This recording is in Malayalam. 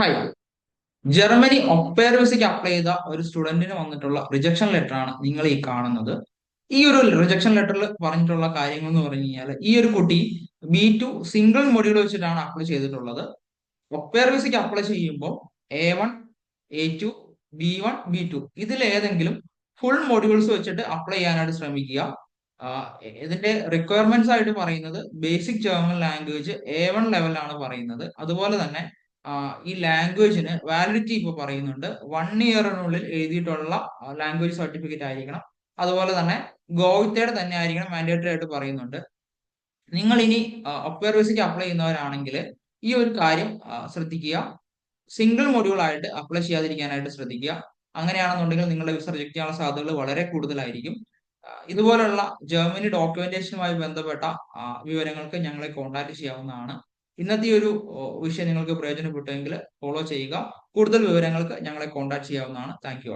ഹായ് ജർമ്മനി ഒപ്പേർ വിസയ്ക്ക് അപ്ലൈ ചെയ്ത ഒരു സ്റ്റുഡന്റിന് വന്നിട്ടുള്ള റിജക്ഷൻ ലെറ്റർ ആണ് നിങ്ങൾ ഈ കാണുന്നത്. ഈ ഒരു റിജക്ഷൻ ലെറ്ററിൽ പറഞ്ഞിട്ടുള്ള കാര്യങ്ങൾ എന്ന് പറഞ്ഞു കഴിഞ്ഞാൽ ഈ ഒരു കുട്ടി ബി ടു സിംഗിൾ മൊഡ്യൂൾ വെച്ചിട്ടാണ് അപ്ലൈ ചെയ്തിട്ടുള്ളത്. ഒപ്പേർ വിസയ്ക്ക് അപ്ലൈ ചെയ്യുമ്പോൾ A one A two B one B two ഇതിലേതെങ്കിലും ഫുൾ മൊഡ്യൂൾസ് വെച്ചിട്ട് അപ്ലൈ ചെയ്യാനായിട്ട് ശ്രമിക്കുക. ഇതിന്റെ റിക്വയർമെന്റ്സ് ആയിട്ട് പറയുന്നത് basic German language A one ലെവലാണ് പറയുന്നത്. അതുപോലെ തന്നെ ഈ ലാംഗ്വേജിന് വാലിഡിറ്റി ഇപ്പൊ പറയുന്നുണ്ട്. വൺ ഇയറിനുള്ളിൽ എഴുതിയിട്ടുള്ള ലാംഗ്വേജ് സർട്ടിഫിക്കറ്റ് ആയിരിക്കണം. അതുപോലെ തന്നെ ഗോവിത്തയുടെ തന്നെ ആയിരിക്കണം മാൻഡേറ്ററി ആയിട്ട് പറയുന്നുണ്ട്. നിങ്ങൾ ഇനി ഒപ്പയർ അപ്ലൈ ചെയ്യുന്നവരാണെങ്കിൽ ഈ ഒരു കാര്യം ശ്രദ്ധിക്കുക. സിംഗിൾ മൊഡ്യൂൾ ആയിട്ട് അപ്ലൈ ചെയ്യാതിരിക്കാനായിട്ട് ശ്രദ്ധിക്കുക. അങ്ങനെയാണെന്നുണ്ടെങ്കിൽ നിങ്ങളുടെ വിസ റിജക്ട് ചെയ്യാനുള്ള സാധ്യതകൾ വളരെ കൂടുതലായിരിക്കും. ഇതുപോലുള്ള ജർമ്മനി ഡോക്യുമെന്റേഷനുമായി ബന്ധപ്പെട്ട വിവരങ്ങൾക്ക് ഞങ്ങളെ കോൺടാക്ട് ചെയ്യാവുന്നതാണ്. ഇന്നത്തെ ഈ ഒരു വിഷയം നിങ്ങൾക്ക് പ്രയോജനപ്പെട്ടുവെങ്കിൽ ഫോളോ ചെയ്യുക. കൂടുതൽ വിവരങ്ങൾക്ക് ഞങ്ങളെ കോൺടാക്ട് ചെയ്യാവുന്നതാണ്. Thank you